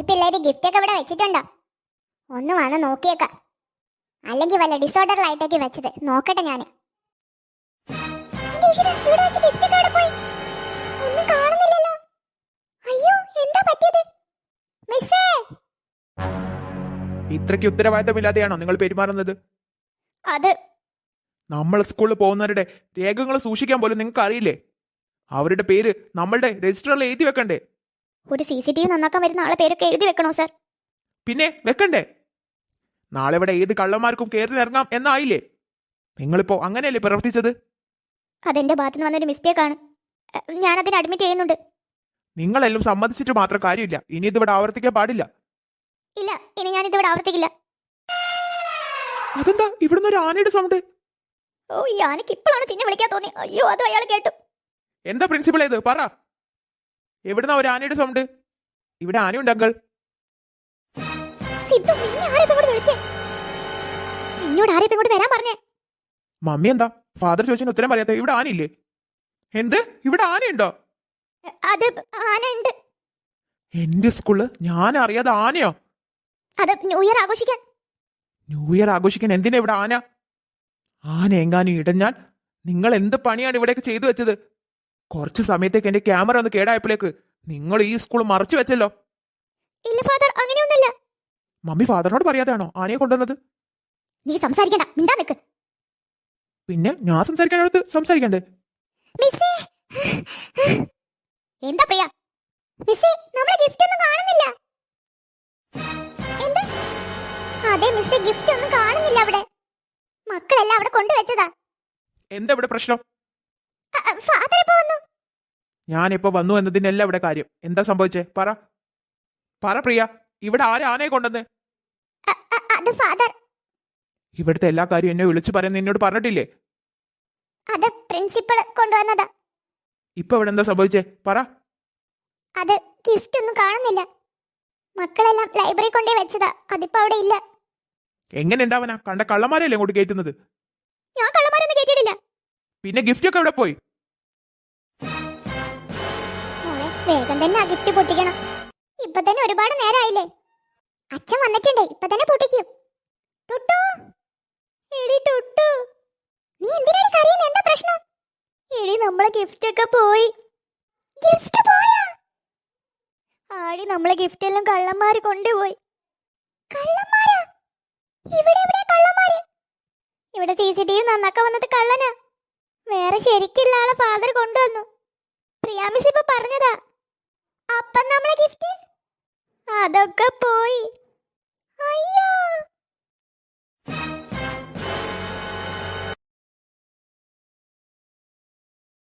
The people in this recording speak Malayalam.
ഈ പിള്ളേര് ഗിഫ്റ്റ് ഒക്കെ ഇവിടെ വെച്ചിട്ടുണ്ടോ? ഒന്ന് വന്ന് നോക്കിയേക്കാം. അല്ലെങ്കിൽ വല്ല ഡിസോർഡറിലായിട്ടേക്ക് വെച്ചത്. നോക്കട്ടെ ഞാൻ ഇത്രയ്ക്ക് ഉത്തരവാദിത്തമില്ലാതെയാണോ നിങ്ങൾ പെരുമാറുന്നത്? അത് നമ്മൾ സ്കൂളിൽ പോകുന്നവരുടെ രേഖകൾ സൂക്ഷിക്കാൻ പോലും നിങ്ങൾക്ക് അറിയില്ലേ അവരുടെ പേര് നമ്മളുടെ രജിസ്റ്ററിൽ എഴുതി വെക്കണ്ടേ? ഒരു സി സി ടി വി നന്നാക്കാൻ വരുന്ന ആളെ പേരൊക്കെ എഴുതി വെക്കണോ സാർ? പിന്നെ വെക്കണ്ടേ? നാളെ ഇവിടെ ഏത് കള്ളന്മാർക്കും കയറി ഇറങ്ങാം എന്നായില്ലേ? നിങ്ങളിപ്പോ അങ്ങനെയല്ലേ പ്രവർത്തിച്ചത്? അതെന്റെ ഭാഗത്ത് നിന്ന് വന്നൊരു മിസ്റ്റേക്ക് ആണ് ഞാൻ അതിന് അഡ്മിറ്റ് ചെയ്യുന്നുണ്ട്. നിങ്ങളെല്ലാം സമ്മതിച്ചിട്ട് മാത്രം കാര്യമില്ല. ഇനി ഇതിവിടെ ആവർത്തിക്കാൻ പാടില്ല. ഇല്ല ഇനി ഞാൻ ഇതിവിടെ ആവർത്തിക്കില്ല. അതെന്താ? ഇവിടുന്ന് ഒരു ആനയുടെ സൗണ്ട്? ഓ ഈ ആനയ്ക്ക് ഇപ്പോഴാണ് ചിന്നെ വിളിക്കാൻ തോന്നി അയ്യോ അത് അയാൾ കേട്ടു. എന്താ പ്രിൻസിപ്പൾ ഏത് പറ. എവിടുന്ന ഒരു ആനയുടെ സൗണ്ട്? ഇവിടെ ആനയുണ്ട് അങ്കൾ. മമ്മി എന്താ? ഫാദർ ചോദിച്ചതിന് ഉത്തരം പറയാത്ത ഇവിടെ ആനയില്ലേ? എന്ത്? ഇവിടെ ആനയുണ്ടോ? അത് എന്റെ സ്കൂൾ ഞാൻ അറിയാതെ ആനയോ? അത് ന്യൂ ഇയർ ആഘോഷിക്കാൻ. ന്യൂ ഇയർ ആഘോഷിക്കാൻ എന്തിനാ ഇവിടെ ആന? ആന എങ്ങാനും ഇടഞ്ഞാൽ നിങ്ങൾ എന്ത് പണിയാണ് ഇവിടെയൊക്കെ ചെയ്തു വെച്ചത്? കുറച്ച് സമയത്തേക്ക് എന്റെ ക്യാമറ ഒന്ന് കേടായപ്പോഴേക്ക് നിങ്ങൾ ഈ സ്കൂൾ മറച്ചു വെച്ചല്ലോ. ഇല്ല ഫാദർ അങ്ങനെയൊന്നുമില്ല. മമ്മി ഫാദറിനോട് പറയാതെയാണോ ആനയെ കൊണ്ടുവന്നത്? നീ സംസാരിക്കണ്ട മിണ്ടാ നിക്ക്. പിന്നെ ഞാൻ സംസാരിക്കാനടുത്ത് സംസാരിക്കണ്ടേ? മിസ്സേ എന്താ പ്രിയ? മിസ്സേ നമ്മളെ ഗിഫ്റ്റ് ഒന്നും കാണുന്നില്ല. എന്ത്? അതെ മിസ്സേ ഗിഫ്റ്റ് ഒന്നും കാണുന്നില്ല അവിടെ. മക്കളെല്ലാം അവിടെ കൊണ്ടുവച്ചതാ. എന്താ ഇവിടെ പ്രശ്നം? ഞാനിപ്പോ വന്നു എന്നതിനല്ല ഇവിടെ കാര്യം. എന്താ സംഭവിച്ചേ? പറ. പറ പ്രിയ. ഇവിടെ ആരെ ആനയെ ഫാദർ. ഇവിടുത്തെ എല്ലാ കാര്യവും എന്നെ വിളിച്ചു പറയുന്ന എന്നോട് പറഞ്ഞിട്ടില്ലേ? അത് പ്രിൻസിപ്പൾ കൊണ്ടുവന്നതാ. ഇപ്പൊ ഇവിടെ എന്താ സംഭവിച്ചേ? പറ. അത് ഗിഫ്റ്റ് ഒന്നും കാണുന്നില്ല. മക്കളെല്ലാം ലൈബ്രറി കൊണ്ടേ വെച്ചതാ. അതിപ്പോ അവിടെ ഇല്ല. എങ്ങനെ ഉണ്ടാവനാ കണ്ട കള്ളമാരല്ലേ അങ്ങോട്ട് കയറ്റുന്നത്? ഞാൻ പിന്നെ ഗിഫ്റ്റ് ഒക്കെ എവിടെ പോയി? വേഗം തന്നെ ആ ഗിഫ്റ്റ് പൊട്ടിക്കണം. ഇപ്പൊ തന്നെ ഒരുപാട് നേരമായില്ലേ അച്ഛൻ വന്നിട്ടുണ്ടേ ഇപ്പൊ തന്നെ പൊട്ടിക്കും. ടുട്ടു? എടി ടുട്ടു നീ എന്തിനാണ് കരയുന്നത് എന്താ പ്രശ്നം? എടി നമ്മളെ ഗിഫ്റ്റ് ഒക്കെ പോയി. ഗിഫ്റ്റ് പോയാ? ആടി നമ്മളെ ഗിഫ്റ്റ് എല്ലാം കള്ളന്മാര് കൊണ്ടുപോയി. കള്ളന്മാരാ? ഇവിടെ ഇവിടെ കള്ളന്മാര്. ഇവിടെ സി സി ടി വി നന്നാക്കാൻ വന്നത് കള്ളനാ. വേറെ ശരിക്കുള്ള ആളെ ഫാദർ കൊണ്ടുവന്നു. പ്രിയാമിസ് ഇപ്പൊ പറഞ്ഞതാ. അപ്പം നമ്മളെ ഗിഫ്റ്റ് അതൊക്കെ പോയി. അയ്യോ